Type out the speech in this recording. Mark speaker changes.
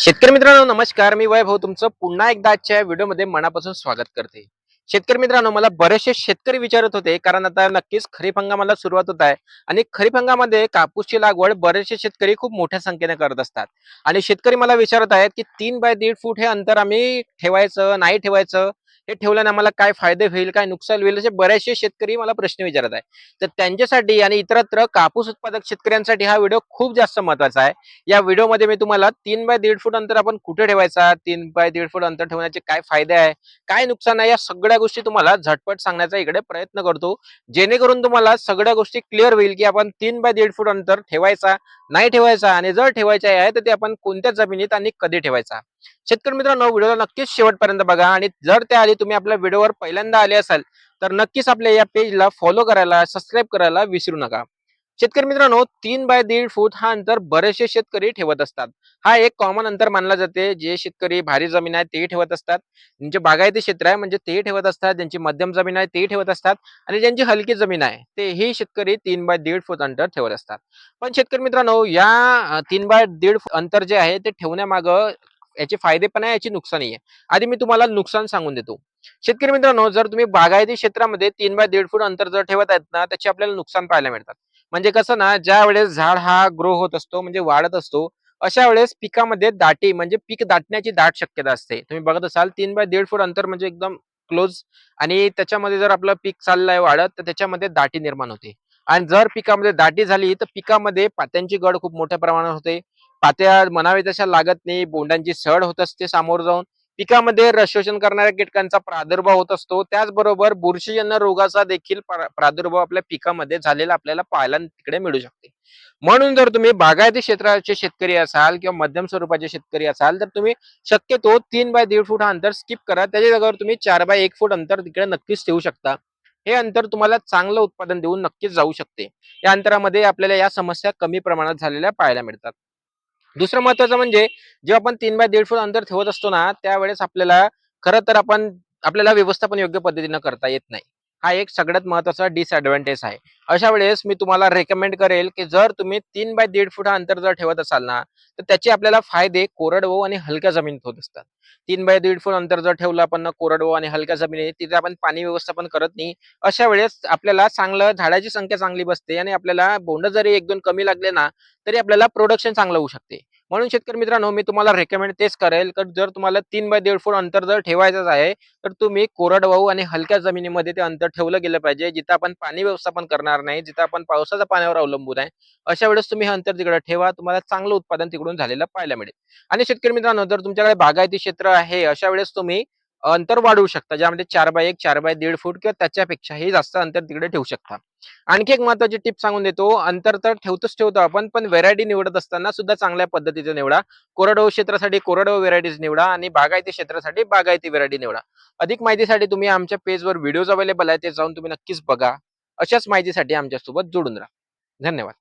Speaker 1: शेतकरी मित्रांनो नमस्कार. मी वैभव तुमचं पुन्हा एकदा आजच्या व्हिडिओमध्ये मनापासून स्वागत करते. शेतकरी मित्रांनो मला बरेचसे शेतकरी विचारत होते कारण आता नक्कीच खरीप हंगामाला सुरुवात होत आहे आणि खरीप हंगामामध्ये कापूसची लागवड बरेचसे शेतकरी खूप मोठ्या संख्येने करत असतात. आणि शेतकरी मला विचारत आहेत की तीन बाय दीड फूट हे अंतर आम्ही ठेवायचं नाही ठेवायचं? हे ठेवल्याने आम्हाला काय फायदे होईल काय नुकसान होईल असे बरेचसे शेतकरी मला प्रश्न विचारत आहे तर त्यांच्यासाठी आणि इतरत्र कापूस उत्पादक शेतकऱ्यांसाठी हा व्हिडिओ खूप जास्त महत्त्वाचा आहे. या व्हिडिओमध्ये मी तुम्हाला तीन बाय दीड फूट अंतर आपण कुठे ठेवायचा तीन बाय दीड फूट अंतर ठेवण्याचे काय फायदे आहे काय नुकसान आहे या सगळ्या गोष्टी तुम्हाला झटपट सांगण्याचा इकडे प्रयत्न करतो. जेणेकरून तुम्हाला सगळ्या गोष्टी क्लिअर होईल की आपण तीन बाय दीड फूट अंतर ठेवायचा नाही ठेवायचा आणि जर ठेवायचे आहे तर ते आपण कोणत्या जमिनीत आणि कधी ठेवायचा. शेतकरी मित्रांनो व्हिडिओला नक्कीच शेवटपर्यंत बघा. आणि जर त्या आधी तुम्ही आपल्या व्हिडिओवर पहिल्यांदा आले असाल तर नक्कीच आपल्या या पेजला फॉलो करायला सबस्क्राईब करायला विसरू नका. शेतकरी मित्रांनो तीन बाय दीड फूट हा अंतर बरेचसे शेतकरी ठेवत असतात. हा एक कॉमन अंतर मानला जाते. जे शेतकरी भारी जमीन आहे तेही ठेवत असतात. ज्यांचे बागायती क्षेत्र आहे म्हणजे तेही ठेवत असतात. ज्यांची मध्यम जमीन आहे तेही ठेवत असतात. आणि ज्यांची हलकी जमीन आहे तेही शेतकरी तीन बाय दीड फूट अंतर ठेवत असतात. पण शेतकरी मित्रांनो या तीन बाय दीड फूट अंतर जे आहे ते ठेवण्यामागं याचे फायदे पण आहे याची नुकसानही आहे. आधी मी तुम्हाला नुकसान सांगून देतो. शेतकरी मित्रांनो जर तुम्ही बागायती क्षेत्रामध्ये तीन बाय दीड फूट अंतर जर ठेवत आहेत ना त्याचे आपल्याला नुकसान पाहायला मिळतात. म्हणजे कसं ना ज्या वेळेस झाड हा ग्रो होत असतो म्हणजे वाढत असतो अशा वेळेस पिकामध्ये दाटी म्हणजे पीक दाटण्याची दाट शक्यता असते. तुम्ही बघत असाल तीन बाय दीड फूट अंतर म्हणजे एकदम क्लोज आणि त्याच्यामध्ये जर आपलं पीक चाललंय वाढत तर त्याच्यामध्ये दाटी निर्माण होते. आणि जर पिकामध्ये दाटी झाली तर पिकामध्ये पात्यांची गड खूप मोठ्या प्रमाणात होते. पात्या म्हणावे तशा लागत नाही. बोंडांची सड होत असते सामोर जाऊन. पिकामध्ये रसशोषण करणाऱ्या कीटकांचा प्रादुर्भाव होत असतो. त्याचबरोबर बुरशीजन्य रोगाचा देखील प्रादुर्भाव आपल्या पिकामध्ये झालेला आपल्याला पाहायला तिकडे मिळू शकते. म्हणून जर तुम्ही बागायती क्षेत्राचे शेतकरी असाल किंवा मध्यम स्वरूपाचे शेतकरी असाल तर तुम्ही शक्यतो तीन बाय दीड फूट हा अंतर स्किप करा. त्याच्या जागेवर तुम्ही चार बाय एक फूट अंतर तिकडे नक्कीच ठेवू शकता. हे अंतर तुम्हाला चांगलं उत्पादन देऊन नक्कीच जाऊ शकते. या अंतरामध्ये आपल्याला या समस्या कमी प्रमाणात झालेल्या पाहायला मिळतात. दुसरं महत्वाचं म्हणजे जेव्हा आपण तीन बाय दीड फूट अंतर ठेवत असतो ना त्यावेळेस आपल्याला खरं तर आपण आपल्याला व्यवस्थापन योग्य पद्धतीनं करता येत नाही. हा एक सगळ्यात महत्त्वाचा डिसएडव्हान्टेज आहे. अशा वेळेस मी तुम्हाला रेकमेंड करेल की जर तुम्ही तीन बाय दीड फूट हा अंतर जर ठेवत असाल ना तर त्याचे आपल्याला फायदे कोरडवाहू आणि हलक्या जमिनीत होत असतात. तीन बाय दीड फूट अंतर जर ठेवलं आपण ना कोरडवाहू आणि हलक्या जमिनीत तिथे आपण पाणी व्यवस्थापन करत नाही. अशा वेळेस आपल्याला चांगलं झाडाची संख्या चांगली बसते आणि आपल्याला बोंड जरी एक दोन कमी लागले ना तरी आपल्याला प्रोडक्शन चांगलं होऊ शकते. म्हणून शेतकरी मित्रांनो मी तुम्हाला रेकमेंड तेच करेल तर जर तुम्हाला तीन बाय दीड फूट अंतर जर ठेवायचंच आहे तर तुम्ही कोरडवाहू आणि हलक्या जमिनीमध्ये ते अंतर ठेवलं गेलं पाहिजे जिथं आपण पाणी व्यवस्थापन करणार नाही जिथं आपण पावसाच्या पाण्यावर अवलंबून आहे अशा वेळेस तुम्ही हे अंतर तिकडे ठेवा तुम्हाला चांगलं उत्पादन तिकडून झालेलं पाहायला मिळेल. आणि शेतकरी मित्रांनो जर तुमच्याकडे बागायती क्षेत्र आहे अशा वेळेस तुम्ही अंतर वाढवू शकता. ज्यामध्ये चार बाय एक चार बाय दीड फूट किंवा त्याच्यापेक्षाही जास्त अंतर तिकडे ठेवू शकता. आणखी एक महत्वाची टिप सांगून देतो. अंतर तर ठेवतोच ठेवतो आपण पण व्हेरायटी निवडत असताना सुद्धा चांगल्या पद्धतीचे निवडा. कोरडवाहू क्षेत्रासाठी कोरडवाहू व्हेरायटीज निवडा आणि बागायती क्षेत्रासाठी बागायती व्हेरायटी निवडा. अधिक माहितीसाठी तुम्ही आमच्या पेजवर व्हिडिओज अवेलेबल आहे ते जाऊन तुम्ही नक्कीच बघा. अशाच माहितीसाठी आमच्यासोबत जोडून राहा. धन्यवाद.